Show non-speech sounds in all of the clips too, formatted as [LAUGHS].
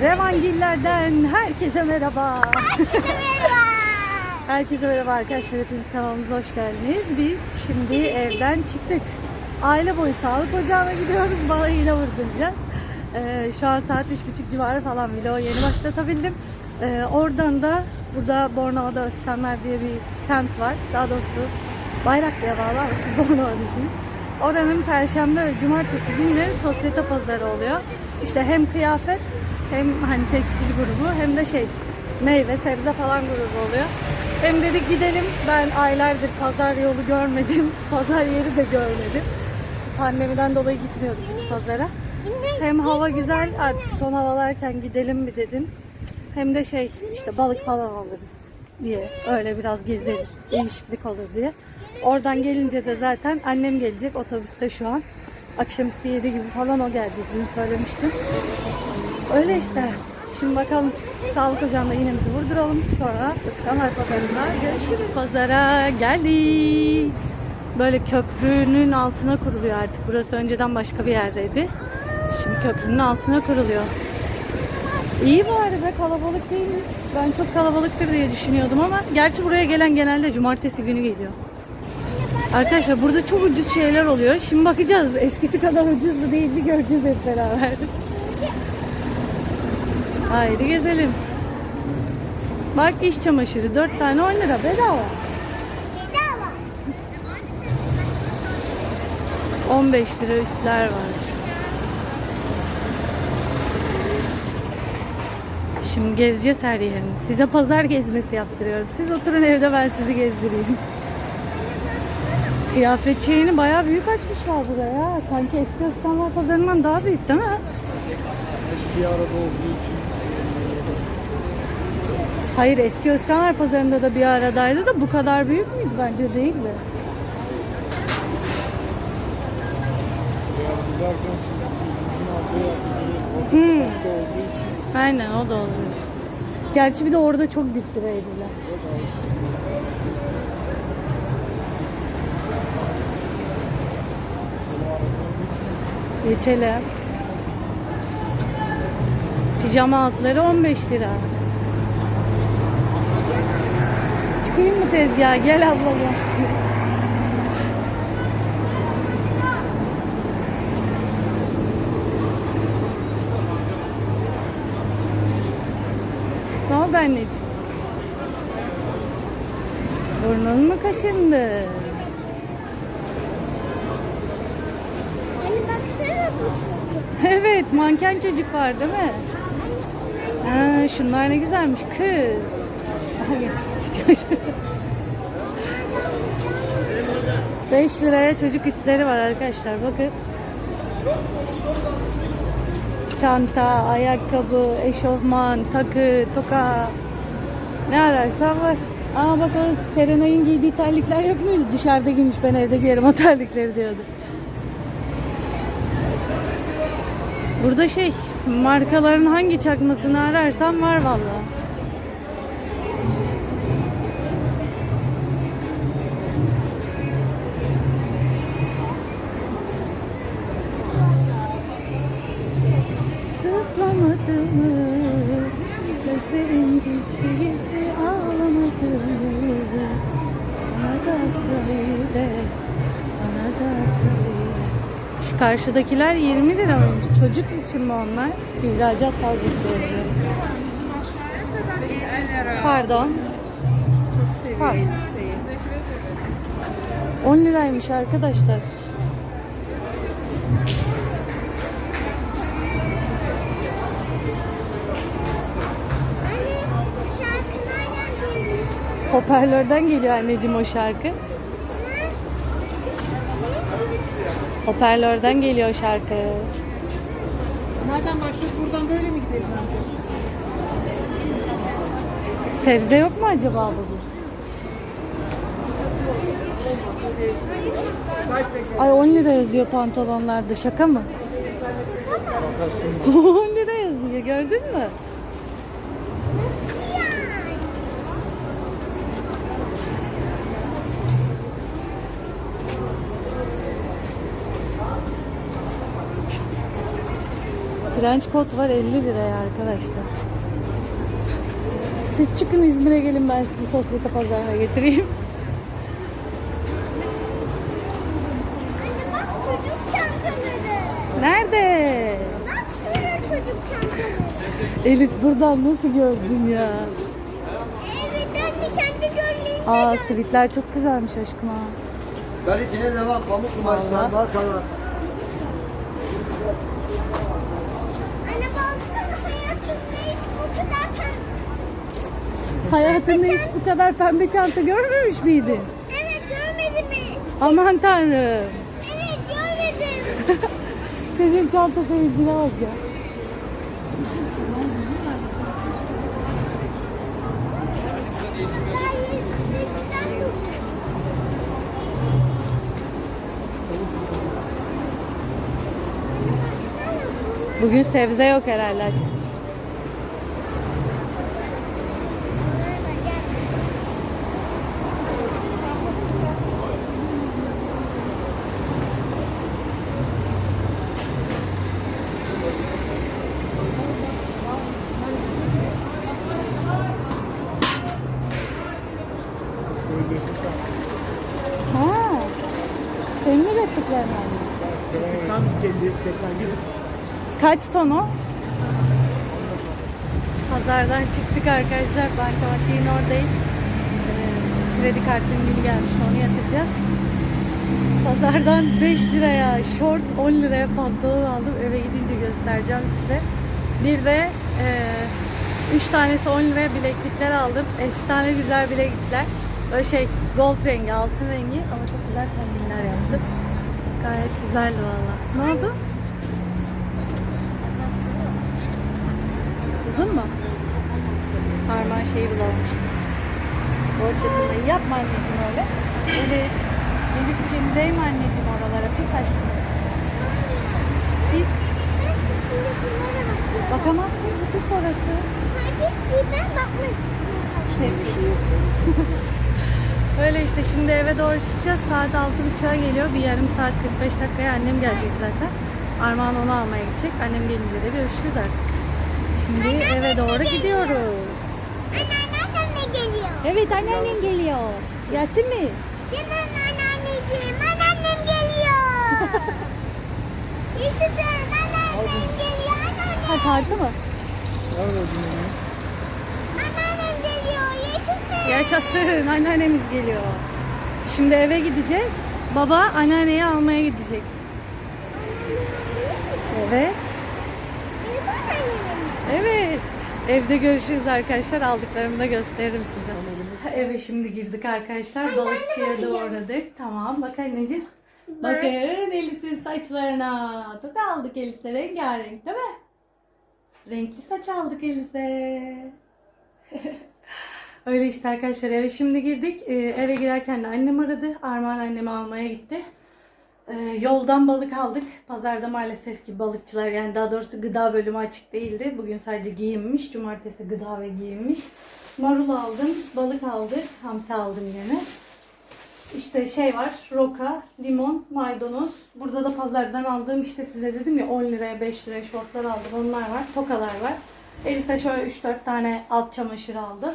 Revangiller'den herkese merhaba. Merhaba. [LAUGHS] Herkese merhaba arkadaşlar. Hepiniz kanalımıza hoş geldiniz. Biz şimdi evden çıktık. Aile boyu sağlık ocağına gidiyoruz. Balayıyla vurduracağız. Ee, şu an saat 3.30 civarı falan vlogu yeni başlatabildim. Ee, oradan da burada Bornova'da Özkanlar diye bir semt var. Daha doğrusu Bayraklı'ya bağlı ama siz Bornova düşünün. Oranın perşembe ve cumartesi günleri sosyete pazarı oluyor. İşte hem kıyafet hem hani tekstil grubu hem de şey meyve sebze falan grubu oluyor. Hem dedik gidelim ben aylardır pazar yolu görmedim. [LAUGHS] Pazar yeri de görmedim. Pandemiden dolayı gitmiyorduk hiç pazara. Hem hava güzel artık son havalarken gidelim mi dedim. Hem de şey işte balık falan alırız diye öyle biraz gezeriz değişiklik olur diye. Oradan gelince de zaten annem gelecek otobüste şu an. Akşamüstü 7 gibi falan o gelecek dün söylemiştim. Öyle işte. Şimdi bakalım sağlık ocağında iğnemizi vurduralım. Sonra Iskanlar Pazarı'nda görüşürüz. Pazara geldik. Böyle köprünün altına kuruluyor artık. Burası önceden başka bir yerdeydi. Şimdi köprünün altına kuruluyor. İyi bari be kalabalık değilmiş. Ben çok kalabalıktır diye düşünüyordum ama gerçi buraya gelen genelde cumartesi günü geliyor. Arkadaşlar burada çok ucuz şeyler oluyor. Şimdi bakacağız. Eskisi kadar ucuz mu değil mi göreceğiz hep beraber. Haydi gezelim. Bak iş çamaşırı 4 tane 10 lira bedava. Bedava. 15 lira üstler var. Şimdi gezeceğiz her yerini. Size pazar gezmesi yaptırıyorum. Siz oturun evde ben sizi gezdireyim. Kıyafet şeyini bayağı büyük açmışlar buraya. Sanki eski Özkanlar pazarından daha büyük değil mi? bir arada olduğu için Hayır eski Özkanlar pazarında da bir aradaydı da bu kadar büyük müydü? Bence bizim aldığı Hmm. için Aynen o da olabilir. Gerçi bir de orada çok dip direğdiler. Geçelim. Pijama altları 15 lira. Çıkayım mı tezgaha? Gel abla gel. Ne oldu anneciğim? Burnun mu kaşındı? Hani. Evet, manken çocuk var değil mi? Ha, şunlar ne güzelmiş kız. [LAUGHS] Beş liraya çocuk üstleri var arkadaşlar bakın. Çanta, ayakkabı, eşofman, takı, toka. Ne ararsan var. Aa bak o Serenay'ın giydiği terlikler yok muydu? Dışarıda giymiş ben evde giyerim o terlikleri diyordu. Burada şey markaların hangi çakmasını ararsan var vallahi. Sızlamadı mı? Gözlerin gizli gizli ağlamadı mı? Bana da söyle, bana da söyle. Şu karşıdakiler 20 lira olmuş. Çocuk için mi onlar? İhracat fazlası yazıyor. Pardon. Pardon. 10 liraymış arkadaşlar. Hoparlörden geliyor anneciğim o şarkı. Hoparlörden geliyor şarkı. Nereden başlayıp buradan böyle mi gidelim? Sebze yok mu acaba bugün? Ay 10 lira yazıyor pantolonlarda şaka mı? 10 [LAUGHS] lira yazıyor gördün mü? Trench coat var 50 liraya arkadaşlar. Siz çıkın İzmir'e gelin ben sizi sosyete pazarına getireyim. Anne bak çocuk çantaları. Nerede? Bak şurada çocuk çantaları. Elis buradan nasıl gördün ya? Evet anne kendi göllerinde Aa sivitler çok güzelmiş aşkım ha. Kaliteye devam. Pamuk kumaşlar var kalan. Anne baksana hayatımda hiç bu kadar pembe. Hayatında hiç bu kadar pembe çanta görmemiş miydin? Evet görmedim mi? Aman tanrım. Evet görmedim. [LAUGHS] Çocuğun çanta sevincine bak ya. Bugün sebze yok herhalde. aşkım. Ha. Senin ürettiklerinden mi? Tam geldi. Bekler gidip. Kaç ton o? Pazardan çıktık arkadaşlar. Bankamatiğin oradayız. Ee, kredi kartının biri gelmiş. Onu yatıracağız. Pazardan 5 liraya şort, 10 liraya pantolon aldım. Eve gidince göstereceğim size. Bir de 3 tanesi 10 liraya bileklikler aldım. Efsane güzel bileklikler. Böyle şey gold rengi, altın rengi ama çok güzel kombinler yaptım. Gayet güzeldi valla. Ne oldu? Buldun mu? Harman şeyi bulamamış. Borç yatırmayı yapma anneciğim öyle. Elif. Elif'ciğim değme anneciğim oralara. Pis aşkım. Pis. Bakamazsın. Pis orası. Herkes değil ben bakmak istiyorum. Bir şey. Öyle işte şimdi eve doğru çıkacağız. Saat 6.30'a geliyor. Bir yarım saat 45 dakikaya annem gelecek zaten. Armağan onu almaya gidecek. Annem gelince de görüşürüz artık. Şimdi eve doğru gidiyoruz. Anneannem de geliyor. Evet anneannem geliyor. Gelsin mi? Canım anneanneciğim, anneannem geliyor. Yaşasın, anneannem geliyor, anneannem. Ha kartı mı? Anneannem geliyor, yaşasın. Yaşasın anneannemiz geliyor. Şimdi eve gideceğiz. Baba anneanneyi almaya gidecek. Evet. Evet. Evde görüşürüz arkadaşlar. Aldıklarımı da gösteririm size. Eve şimdi girdik arkadaşlar. Balıkçıya da uğradık. Tamam bak anneciğim. Bakın Elis'in saçlarına. Tabii aldık Elis'e rengarenk değil mi? Renkli saç aldık Elis'e. [LAUGHS] Öyle işte arkadaşlar eve şimdi girdik. Ee, eve girerken de annem aradı. Armağan annemi almaya gitti. Ee, yoldan balık aldık. Pazarda maalesef ki balıkçılar yani daha doğrusu gıda bölümü açık değildi. Bugün sadece giyinmiş. Cumartesi gıda ve giyinmiş. Marul aldım. Balık aldık. Hamsi aldım yine. İşte şey var. Roka, limon, maydanoz. Burada da pazardan aldığım işte size dedim ya 10 liraya 5 liraya şortlar aldım. Onlar var. Tokalar var. Elise şöyle 3-4 tane alt çamaşır aldı.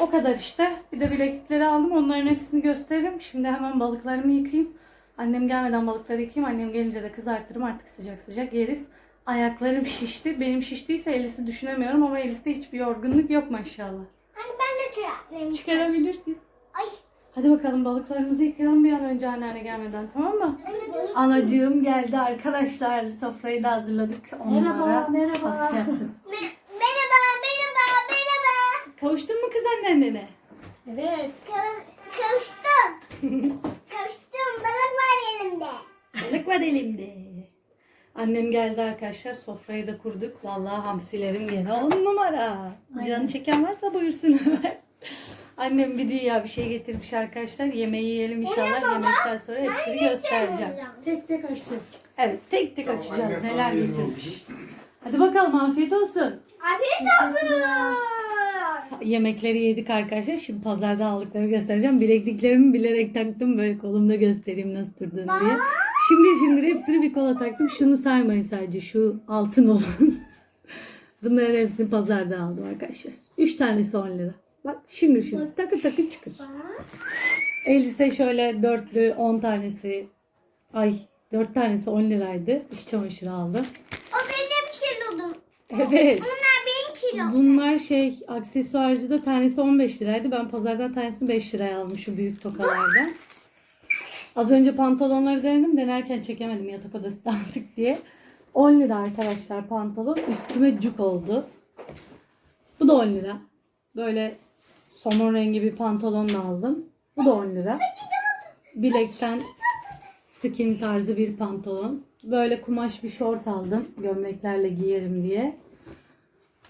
O kadar işte. Bir de bileklikleri aldım. Onların hepsini gösteririm. Şimdi hemen balıklarımı yıkayayım. Annem gelmeden balıkları yıkayayım. Annem gelince de kızartırım. Artık sıcak sıcak yeriz. Ayaklarım [LAUGHS] şişti. Benim şiştiyse Elis'i düşünemiyorum ama Elis'te hiçbir yorgunluk yok maşallah. Hani ben de çıraklıyım. Çıkarabilirsin. Ay. Hadi bakalım balıklarımızı yıkayalım bir an önce anneanne gelmeden tamam mı? Anacığım geldi arkadaşlar. Sofrayı da hazırladık. Onlara merhaba. Yaptım. Me- merhaba, merhaba, merhaba. Kavuştun mu kız annenle? Evet. kavuştum. Kavuştum. Balık var elimde. Balık var elimde. Annem geldi arkadaşlar. Sofrayı da kurduk. Vallahi hamsilerim gene on numara. Canı çeken varsa buyursun hemen. Annem bir dünya bir şey getirmiş arkadaşlar. Yemeği yiyelim inşallah. Yemekten sonra hepsini göstereceğim. Tek tek açacağız. Evet tek tek açacağız. Neler getirmiş. Hadi bakalım afiyet olsun. Afiyet olsun. Yemekleri yedik arkadaşlar. Şimdi pazarda aldıklarımı göstereceğim. Bilekliklerimi bilerek taktım. Böyle kolumda göstereyim nasıl durduğunu diye. Şıngır şıngır hepsini bir kola taktım. Şunu saymayın sadece şu altın olan. [LAUGHS] Bunların hepsini pazarda aldım arkadaşlar. 3 tanesi 10 lira. Bak şıngır şıngır takır takır çıkın. Elbise şöyle dörtlü 10 tanesi ay 4 tanesi 10 liraydı. İş çamaşırı aldım. O benim kilodum. Evet. Bunlar kilom. Bunlar şey aksesuarcıda tanesi 15 liraydı. Ben pazardan tanesini 5 liraya şu büyük tokalardan. Az önce pantolonları denedim. Denerken çekemedim yatak odası dağıtık [LAUGHS] diye. 10 lira arkadaşlar pantolon. Üstüme cuk oldu. Bu da 10 lira. Böyle somon rengi bir pantolonla aldım. Bu da 10 lira. Bilekten skin tarzı bir pantolon. Böyle kumaş bir şort aldım. Gömleklerle giyerim diye.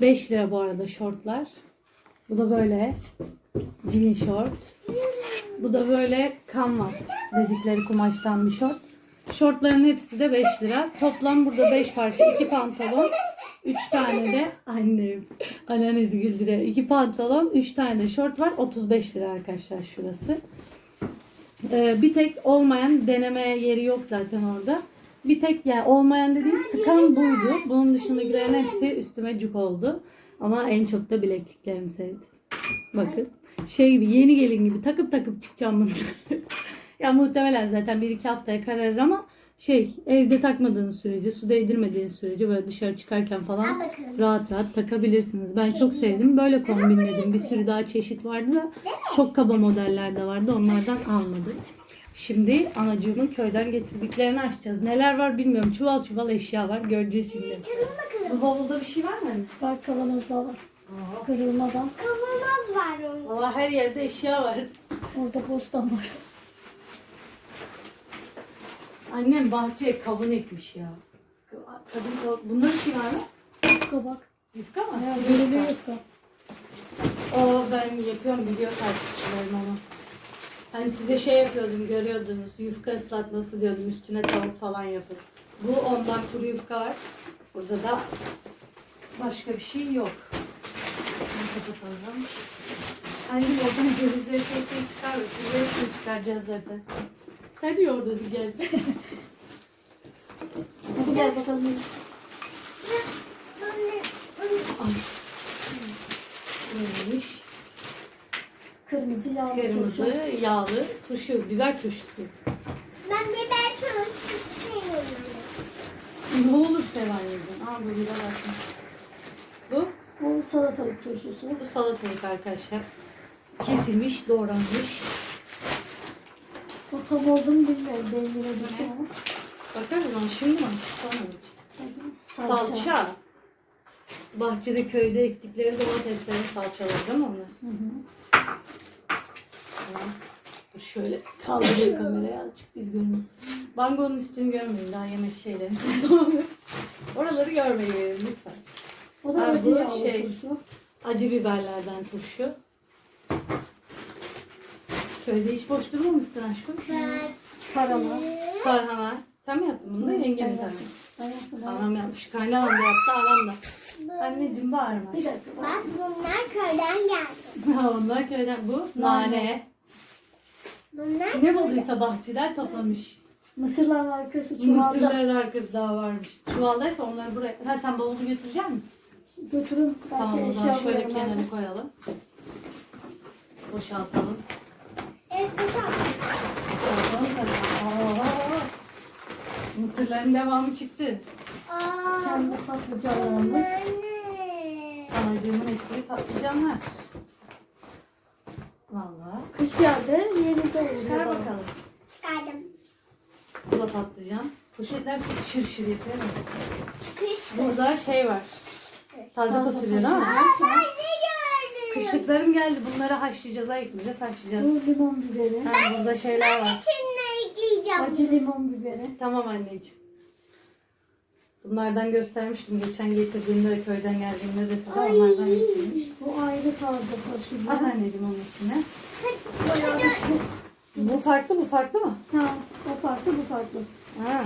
5 lira bu arada şortlar. Bu da böyle jean short. Bu da böyle canvas dedikleri kumaştan bir şort. Şortların hepsi de 5 lira. Toplam burada 5 parça, 2 pantolon, 3 tane de annem. Anneannesi güldürüyor. 2 pantolon, 3 tane de şort var. 35 lira arkadaşlar şurası. Ee, bir tek olmayan deneme yeri yok zaten orada. Bir tek yani olmayan dediğim sıkan buydu. Bunun dışındakilerin hepsi üstüme cuk oldu. Ama en çok da bilekliklerimi sevdim. Bakın. Şey gibi yeni gelin gibi takıp takıp çıkacağım bunları. [LAUGHS] ya muhtemelen zaten bir iki haftaya kararır ama şey evde takmadığınız sürece su değdirmediğiniz sürece böyle dışarı çıkarken falan rahat rahat takabilirsiniz. Ben çok sevdim. Böyle kombinledim. Bir sürü daha çeşit vardı da çok kaba modeller de vardı. Onlardan almadım. Şimdi anacığımın köyden getirdiklerini açacağız. Neler var bilmiyorum. Çuval çuval eşya var. Göreceğiz şimdi. Bu bavulda bir şey var mı? Bak kavanozda var. Kırılmadan. Kavanoz var onun. Valla her yerde eşya var. Orada postam var. Annem bahçeye kavun ekmiş ya. Kadın kavun. Bunda bir şey var mı? Yufka bak. Yufka mı? Ya Yufka. böyle yufka. O ben yapıyorum biliyor takipçilerim onu. Hani size şey yapıyordum görüyordunuz yufka ıslatması diyordum üstüne tavuk falan yapıp. Bu ondan kuru yufka var. Burada da başka bir şey yok. Bunu kapatalım. Annem oradan cevizleri tek tek çıkar. Hepsini çıkaracağız zaten. Sen niye oradasın gelsin? Hadi gel bakalım. Ay. Neymiş? Kırmızı yağlı Kırmızı, turşu. yağlı, turşu, biber turşusu. Ben biber turşu seviyorum. Ne olur sevanlıydın. Aa bu biber atma. Bu, Bu salatalık turşusu. bu salatalık arkadaşlar. Kesilmiş, doğranmış. O tam oldu mu bilmiyorum. Beynine bakıyor ama. Bakar mısın? Şimdi mi? Sonra mı? Salça. Bahçede köyde ektikleri domateslerin salçaları değil mi onlar? Hı hı. Dur şöyle kaldırayım kamerayı azıcık biz görmeyiz. Bangonun üstünü görmeyin daha yemek şeylerini. Oraları görmeyi verin lütfen. O da acı bu yağlı şey. turşu. Acı biberlerden turşu. Köyde hiç boş durmamışsın aşkım. Karama. Tarhana. Sen mi yaptın bunu da yenge mi Evet. Ben yaptım. ben Anam yapmış. Kaynanam da yaptı, anam da. Anneciğim bağırma. Bir dakika. bak. Bunlar köyden geldi. Ha, [LAUGHS] Onlar köyden bu. Nane. Bunlar Ne bulduysa bahçeden toplamış. Mısırların arkası çuvalda. Mısırların arkası daha varmış. Çuvaldaysa onları buraya. Ha sen bavulu götürecek misin? Götürün. Belki Tamam o eşya zaman şöyle koyarım kenara koyalım. Boşaltalım. evet dışarı. Boşaltalım tabii. Aa, Mısırların devamı çıktı. Aa, Kendi patlıcanlarımız. anne. Anacığımın ektiği patlıcanlar. Vallahi. Kış geldi. Yeni de Çıkar bakalım. Çıkardım. Bu da patlıcan. Poşetler çok şır şır yapıyor. ama. Çıkış. Burada şey var. Taze fasulye değil mi? fasulye. Ben ne gördüm? Kışlıklarım geldi. Bunları haşlayacağız, ayıklayacağız, haşlayacağız. Bu limon biberi. Ha, burada şeyler var. İçine ekleyeceğim. Acı limon biberi. Tamam anneciğim. Bunlardan göstermiştim. Geçen getirdiğimde de köyden geldiğimde de size onlardan getirmiş. Bu ayrı taze fasulye. At anneciğim onun içine. Bu farklı, bu farklı mı? Ha, o farklı bu farklı. Ha.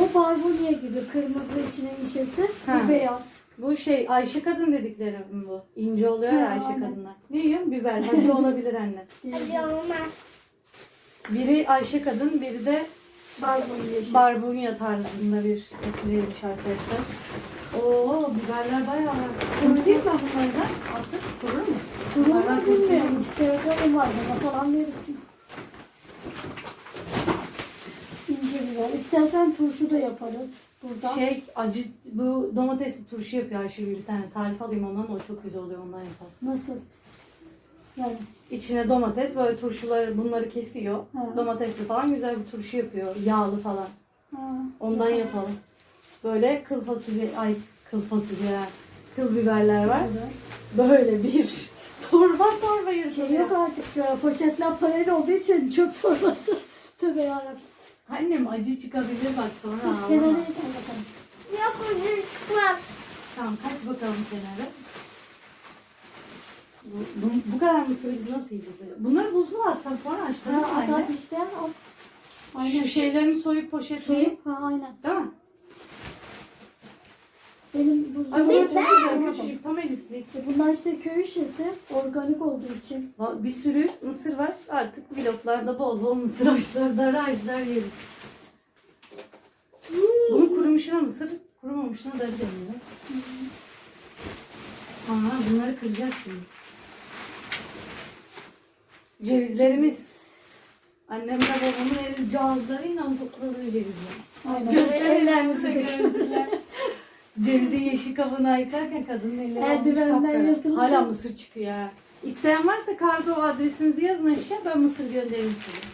O barbunya gibi kırmızı içine işesi. Ha. Bu beyaz. Bu şey Ayşe kadın dedikleri mi bu? İnce oluyor ya Ha, Ayşe aynen. kadınlar. Ne yiyorsun? Biber. Acı olabilir anne. Hadi olmaz. Biri Ayşe kadın, biri de Barbunya. Barbunya tarzında bir fasulyeymiş arkadaşlar. Oo biberler bayağı var. Kurutayım ben bunları da. Asıl kurur mu? Kurur mu bilmiyorum. İşte öyle var. Bana falan verirsin. İnce biber. İstersen turşu da yaparız. Burada. Şey acı bu domatesli turşu yapıyor Ayşegül bir tane tarif alayım ondan o çok güzel oluyor ondan yapalım. Nasıl? İçine domates böyle turşuları bunları kesiyor. Ha. Domatesli falan güzel bir turşu yapıyor. Yağlı falan. ha, Ondan yapalım. Böyle kıl fasulye ay kıl fasulye kıl biberler var. Böyle. Böyle bir [LAUGHS] torba torba Şey yırtılıyor. yok artık ya. Poşetler paralel olduğu için çöp torbası. [LAUGHS] Tövbe yarabbim. Annem acı çıkabilir bak sonra Kenara ağlama. yeter bakalım. Yapın çıkmaz. Tamam kaç bakalım kenara. Bu, bu, bu kadar mısırı biz nasıl yiyeceğiz? Bunları buzluğa atsam sonra açtırırım Ha, anne. atar işte. Aynen. Şu şeylerini soyup poşetleyip. Ha aynen. Değil mi? Benim. Ay bunlar çok güzel küçücük tam elislik. E Bunlar işte köy işesi. Organik olduğu için. Va- Bir sürü mısır var. Artık vloglarda bol bol mısır ağaçlar, dar ağaçlar yeriz. Bunun kurumuşuna mısır, kurumamışına da deniyor. Aa, bunları kıracağız şimdi. Cevizlerimiz. Annemle babamın el cihazlarıyla topladığı cevizler. Aynen. Ellerimizi gördüler. Cevizi yeşil kabına yıkarken kadının elleri olmuş Eldivenler kapkara. Hala mısır çıkıyor ha. İsteyen varsa kargo adresinizi yazın aşağı ben mısır göndereyim size.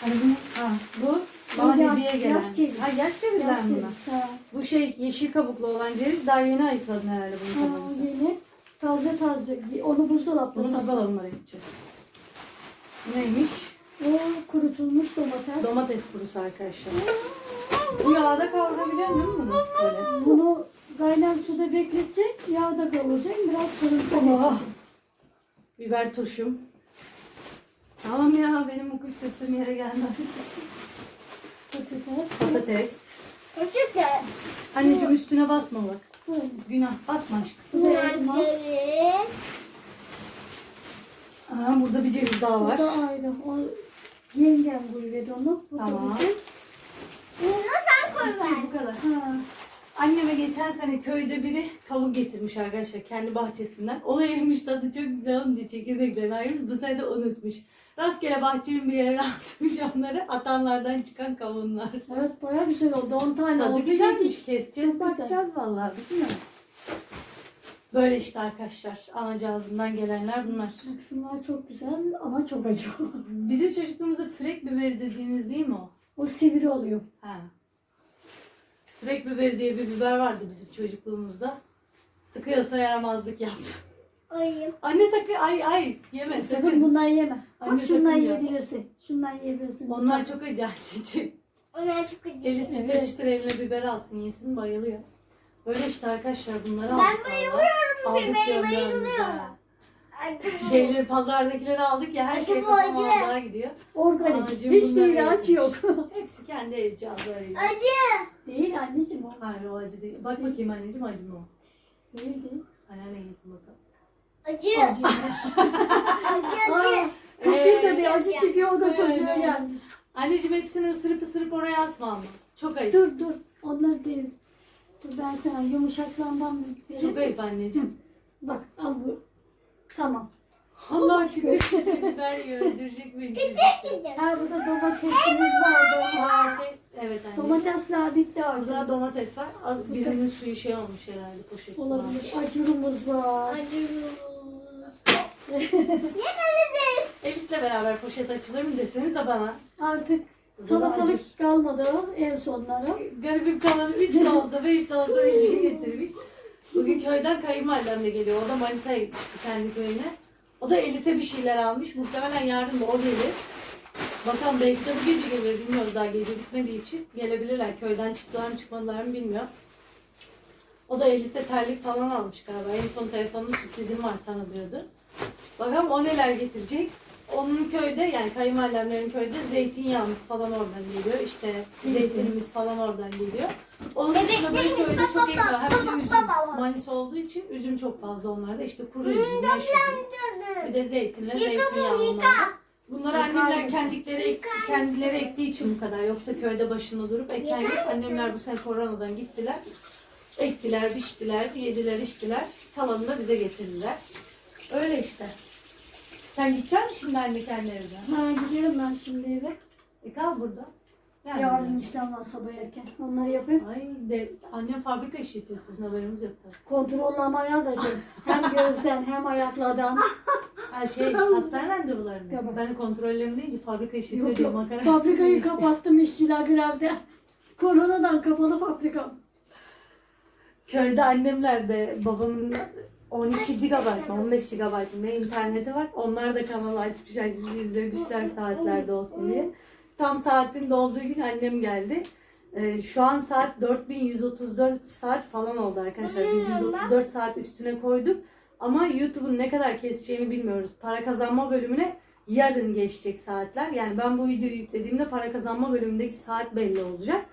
Hani bu, ha, bu bana yaş- hediye gelen. yaş ceviz. Ha, yaş cevizler bunlar? ha. Bu şey yeşil kabuklu olan ceviz daha yeni ayıkladın herhalde bunu Ha, kabuğunu. yeni. Taze taze. Onu buzdolapta Bunu sakla. buzdolabına gideceğiz. Neymiş? O kurutulmuş domates. Domates kurusu arkadaşlar. Bu yağda kavrulabiliyor değil mi bunu? Böyle. Bunu kaynar suda bekletecek. Yağda kavuracak. Biraz sarımsak Oh. Biber turşum. Tamam ya benim okuş sırtım yere gelmez. Patates. Patates. Anneciğim üstüne basma bak. Günah basma aşkım. Bu ceviz. Aa, burada bir ceviz daha Bu var. da ayrı. O yengem koyuverdi onu. Bu Tamam. da bizim. Bunu sen koy ver. Bu kadar. Ha. Anneme geçen sene köyde biri kavun getirmiş arkadaşlar kendi bahçesinden. Ona yemiş tadı çok güzel olunca çekirdeklerini ayırmış. Bu sene de unutmuş. Rastgele bahçenin bir yere [LAUGHS] atmış onları. Atanlardan çıkan kavunlar. Evet baya güzel oldu. 10 tane Tadı oldu. güzelmiş. Keseceğiz Çok güzel. bakacağız vallahi mi? Böyle işte arkadaşlar. Anacığızından gelenler bunlar. Bak şunlar çok güzel ama çok acı. [LAUGHS] Bizim çocukluğumuzda frek biberi dediğiniz değil mi o? o sivri oluyor. Ha. Frek biberi diye bir biber vardı bizim çocukluğumuzda. Sıkıyorsa yaramazlık yap. Ayım. Anne sakın ay ay yeme Sakın sakın. bundan yeme. Anne, Bak şundan sakın ya. yiyebilirsin. Şundan yiyebilirsin. Onlar çok acı anneciğim. Onlar çok acı. Elis çıtır Evet. çıtır eline biber alsın yesin bayılıyor. Böyle işte arkadaşlar bunları Ben aldık. vallahi. bayılıyorum Aldık bibere, gömleğimize. bayılıyorum. Acı. Şeyleri pazardakileri aldık ya her Acı şey bu, acı. Allah'a gidiyor. Organik. Anacığım Hiçbir bunları ilaç yok. [LAUGHS] Hepsi kendi el cihazlarıyla. Acı. değil anneciğim o. Hayır o acı değil. Bak bakayım anneciğim acı mı o? Değil değil. Anneanne yesin bakalım. Acı. Acı. Ee, Kuşun da bir acı çıkıyor o da çocuğa gelmiş. Anneciğim hepsini ısırıp ısırıp oraya atma ama. Çok ayıp. Dur dur. Onlar değil. Dur ben sana yumuşaklarından Çok vereyim. ayıp anneciğim. Bak al bu. Tamam. Allah aşkına biber yiyor öldürecek beni. Acı. Ha burada domatesimiz vardı. Aa, şey, evet anne. Domatesler bitti Burada artık. domates var. Az, birinin suyu şey olmuş herhalde poşet Olabilir. Acurumuz var. Acı. Yakaladın. Elis'le beraber poşet açılır mı desenize bana. Artık acır. salatalık kalmadı en sonlara. Garibim kalanı 3 de olsa 5 de olsa bizi getirmiş. Bugün köyden kayınvalidem de geliyor. O da Manisa'ya gitmişti kendi köyüne. O da Elis'e bir şeyler almış. Muhtemelen yarın da o gelir. Bakalım belki de bu gece gelir. Bilmiyoruz daha gece bitmediği için. Gelebilirler. Köyden çıktılar mı çıkmadılar mı bilmiyorum. O da Elis'e terlik falan almış galiba. En son telefonun sürprizim var sana diyordu. Bakalım o neler getirecek. Onun köyde yani kayınvalidemlerin köyde zeytinyağımız falan oradan geliyor. İşte zeytinimiz falan oradan geliyor. Onun dışında böyle köyde çok ek var. Hem de üzüm. Manisa olduğu için üzüm çok fazla onlarda. İşte kuru üzüm, yaş üzüm. Bir de zeytin ve zeytinyağı onlarda. Bunları annemler kendileri kendileri ektiği için bu kadar. Yoksa köyde başında durup eken yok. Annemler bu sene koronadan gittiler. Ektiler, biçtiler, yediler, içtiler. Kalanını da bize getirdiler. Öyle işte. Sen gidecek misin şimdi anne kendi evine? Ha gidiyorum ben şimdi eve. E kal burada. Yani. Yarın işlem var sabah erken. Onları yapayım. Ay de annem fabrika işletiyor sizin haberiniz yok tabii. Kontrollama ayar da şey. Hem gözden hem ayaklardan. [LAUGHS] Ha şey hastane randevuları mı? Tabii. Ben kontrollerim deyince fabrika işletiyor Yok diye yok. makara. Fabrikayı [LAUGHS] kapattım işçiler grevde. Koronadan kapalı fabrikam. Köyde annemler de babamın 12 GB mı 15 GB mı ne interneti var. Onlar da kanalı açmış açmış izlemişler saatlerde olsun diye. Tam saatin dolduğu gün annem geldi. Ee, şu an saat 4134 saat falan oldu arkadaşlar. Biz 134 saat üstüne koyduk. Ama YouTube'un ne kadar keseceğini bilmiyoruz. Para kazanma bölümüne yarın geçecek saatler. Yani ben bu videoyu yüklediğimde para kazanma bölümündeki saat belli olacak.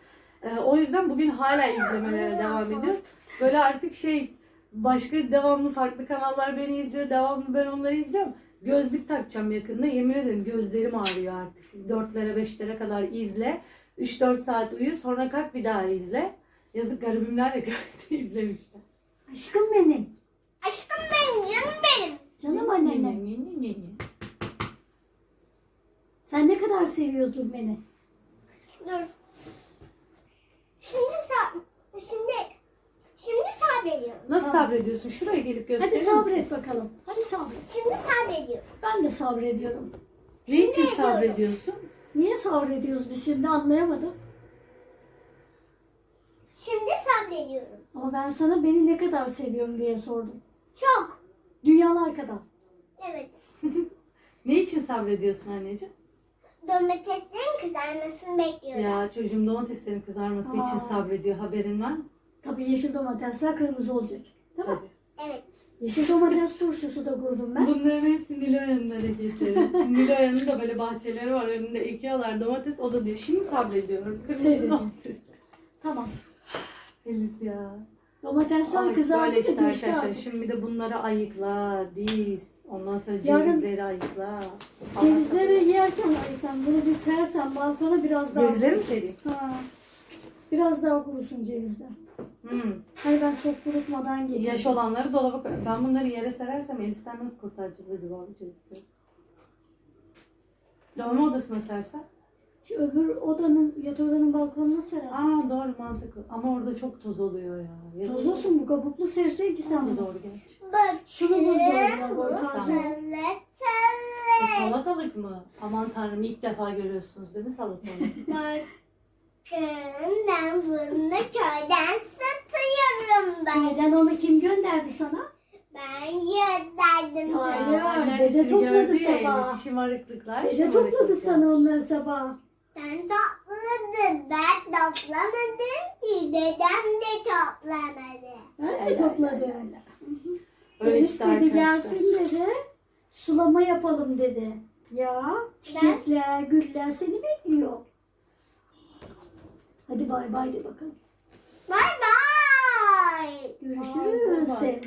Ee, o yüzden bugün hala izlemelere devam ediyoruz. Böyle artık şey başka devamlı farklı kanallar beni izliyor. Devamlı ben onları izliyorum. Gözlük takacağım yakında. Yemin ederim gözlerim ağrıyor artık. 4'lere 5'lere kadar izle. 3-4 saat uyu sonra kalk bir daha izle. Yazık garibimler de [LAUGHS] izlemişler. Aşkım benim. Aşkım benim, canım benim. Canım annem. Ne, ne, ne, ne, ne. Sen ne kadar seviyordun beni. Dur. Şimdi sab şimdi şimdi sabrediyorum. Nasıl sabrediyorsun? Şuraya gelip gösterir Hadi misin? sabret bakalım. Hadi sabret. Şimdi sabrediyorum. Ben de sabrediyorum. Ne için sabrediyorsun? Niye sabrediyoruz biz şimdi anlayamadım. Şimdi sabrediyorum. Ama ben sana beni ne kadar seviyorum diye sordum. Çok. Dünyalar kadar. Evet. [LAUGHS] Ne için sabrediyorsun anneciğim? Domateslerin kızarmasını bekliyorum. Ya çocuğum domateslerin kızarması için Aa. sabrediyor. Haberin var mı? Tabii yeşil domatesler kırmızı olacak. Değil mi? Evet. Yeşil domates turşusu da kurdum ben. Bunların hepsi Niloya'nın hareketleri. [LAUGHS] Niloya'nın da böyle bahçeleri var önünde ekiyorlar domates. O da diyor şimdi sabrediyorum. Kırmızı Sevdim. domates. Tamam. Elis ya. Domatesler Ay, kızardı böyle işte da düştü arkadaşlar. artık. Şimdi bir de bunları ayıkla, diz. Ondan sonra Yarın- cevizleri ayıkla. Cevizleri yerken ayıktan bunu bir sersen balkona biraz daha... Cevizleri mi sereyim? Ha. Biraz daha kurusun cevizden. Hmm. Hayır ben çok kurutmadan geliyorum. Yaş olanları dolaba koy. Ben bunları yere serersem Elis'ten nasıl kurtaracağız acaba bu cevizleri? Dövme odasına sersen? Şu Öbür odanın, yatak odanın balkonuna serersin. Aa doğru mantıklı. Ama orada çok toz oluyor ya. ya Toz olsun bu kabuklu sereceksin ki sen bunu. doğru gerçi. Bak. Şunu buzdolabına koy. Salatalık. salatalık mı? Aman tanrım ilk defa görüyorsunuz değil mi salatalık? Bakın ben bunu köyden satıyorum ben. Neden onu kim gönderdi sana? Ben gönderdim. Hayır, dede topladı sabah. Şımarıklıklar. Dede topladı sana onları sabah. Sen topladın. Ben toplamadım ki. Dedem de toplamadı. Ben de topladı. Öyle işte dedi arkadaşlar. gelsin dedi. Sulama yapalım dedi. Ya çiçekler, güller seni bekliyor. Hadi bay bay de bakalım. Bay bay. Görüşürüz de.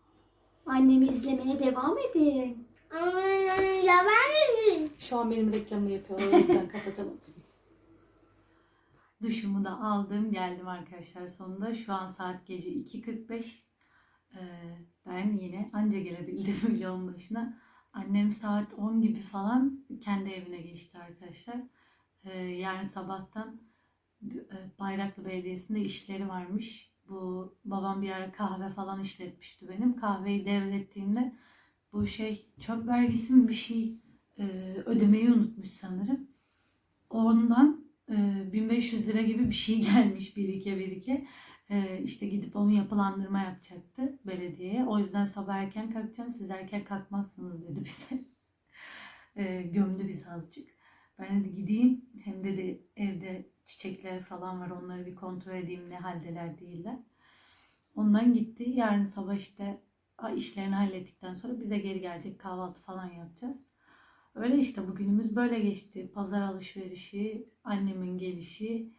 [LAUGHS] Annemi izlemeye devam edin. Ama ya ben Şu an benim reklamı yapıyorlar o yüzden [LAUGHS] kapatalım. Duşumu da aldım geldim arkadaşlar sonunda. Şu an saat gece 2.45. Ee, ben yine anca gelebildim [LAUGHS] vlogun başına. Annem saat 10 gibi falan kendi evine geçti arkadaşlar. Ee, yarın sabahtan Bayraklı Belediyesi'nde işleri varmış. Bu babam bir ara kahve falan işletmişti benim. Kahveyi devrettiğinde bu şey çöp vergisi mi bir şey e, ödemeyi unutmuş sanırım. Ondan e, 1500 lira gibi bir şey [LAUGHS] gelmiş birike birike. E, işte gidip onu yapılandırma yapacaktı belediyeye. O yüzden sabah erken kalkacağım. Siz erken kalkmazsınız dedi bize. [LAUGHS] e, gömdü bizi azıcık. Ben dedi gideyim. Hem dedi evde çiçekler falan var. Onları bir kontrol edeyim ne haldeler değiller. Ondan gitti. Yarın sabah işte işlerini hallettikten sonra bize geri gelecek kahvaltı falan yapacağız. Öyle işte bugünümüz böyle geçti. Pazar alışverişi, annemin gelişi.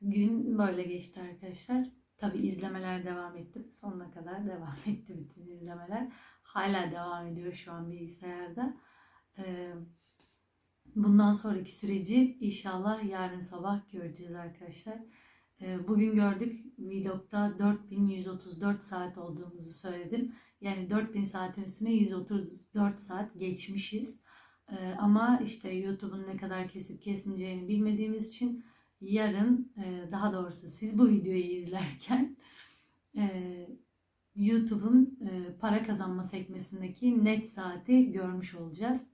Gün böyle geçti arkadaşlar. Tabi izlemeler devam etti. Sonuna kadar [LAUGHS] devam etti bütün izlemeler. Hala devam ediyor şu an bilgisayarda. Ee, bundan sonraki süreci inşallah yarın sabah göreceğiz arkadaşlar. Ee, Bugün gördük vlogda 4134 saat olduğumuzu söyledim. Yani 4000 saatin üstüne 134 saat geçmişiz. Ee, Ama işte YouTube'un ne kadar kesip kesmeyeceğini bilmediğimiz için yarın e, daha doğrusu siz bu videoyu izlerken e, YouTube'un e, para kazanma sekmesindeki net saati görmüş olacağız.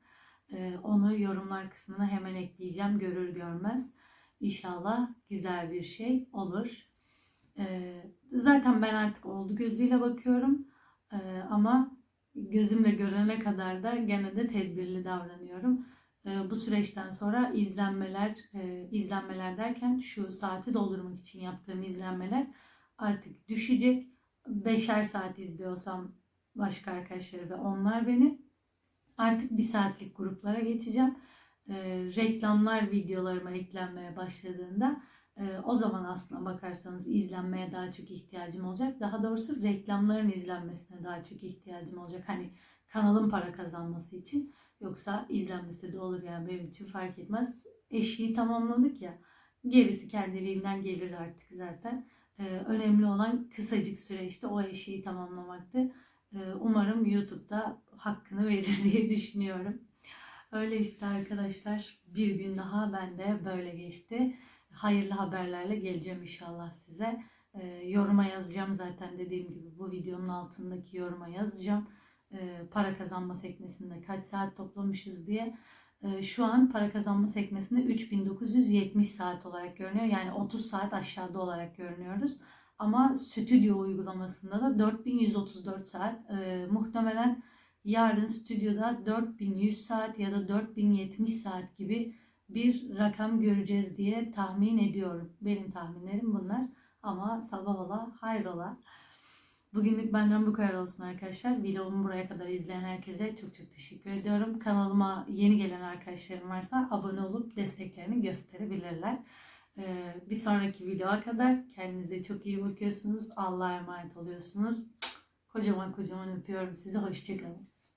E, Onu yorumlar kısmına hemen ekleyeceğim görür görmez. İnşallah güzel bir şey olur. E, Zaten ben artık oldu gözüyle bakıyorum. E, Ama gözümle görene kadar da gene de tedbirli davranıyorum. Bu süreçten sonra izlenmeler, e, izlenmeler derken şu saati doldurmak için yaptığım izlenmeler artık düşecek. Beşer saat izliyorsam başka arkadaşları ve onlar beni artık bir saatlik gruplara geçeceğim. E, reklamlar videolarıma eklenmeye başladığında e, o zaman aslına bakarsanız izlenmeye daha çok ihtiyacım olacak. Daha doğrusu reklamların izlenmesine daha çok ihtiyacım olacak. Hani kanalın para kazanması için. Yoksa izlenmesi de olur yani benim için fark etmez. Eşiği tamamladık ya. Gerisi kendiliğinden gelir artık zaten. Ee, önemli olan kısacık süreçte o eşiği tamamlamaktı. Ee, umarım YouTube'da hakkını verir [LAUGHS] diye düşünüyorum. Öyle işte arkadaşlar bir gün daha bende böyle geçti. Hayırlı haberlerle geleceğim inşallah size. Ee, yoruma yazacağım zaten dediğim gibi bu videonun altındaki yoruma yazacağım. Ee, para kazanma sekmesinde kaç saat toplamışız diye. Ee, şu an para kazanma sekmesinde 3970 saat olarak görünüyor. Yani 30 saat aşağıda olarak görünüyoruz. Ama stüdyo uygulamasında da 4134 saat. Ee, muhtemelen yarın stüdyoda 4100 saat ya da 4070 saat gibi bir rakam göreceğiz diye tahmin ediyorum. Benim tahminlerim bunlar. Ama sabah ola hayrola. Bugünlük benden bu kadar olsun arkadaşlar. Vlogumu buraya kadar izleyen herkese çok çok teşekkür ediyorum. Kanalıma yeni gelen arkadaşlarım varsa abone olup desteklerini gösterebilirler. Ee, bir sonraki videoya kadar kendinize çok iyi bakıyorsunuz. Allah'a emanet oluyorsunuz. Kocaman kocaman öpüyorum sizi. Hoşçakalın.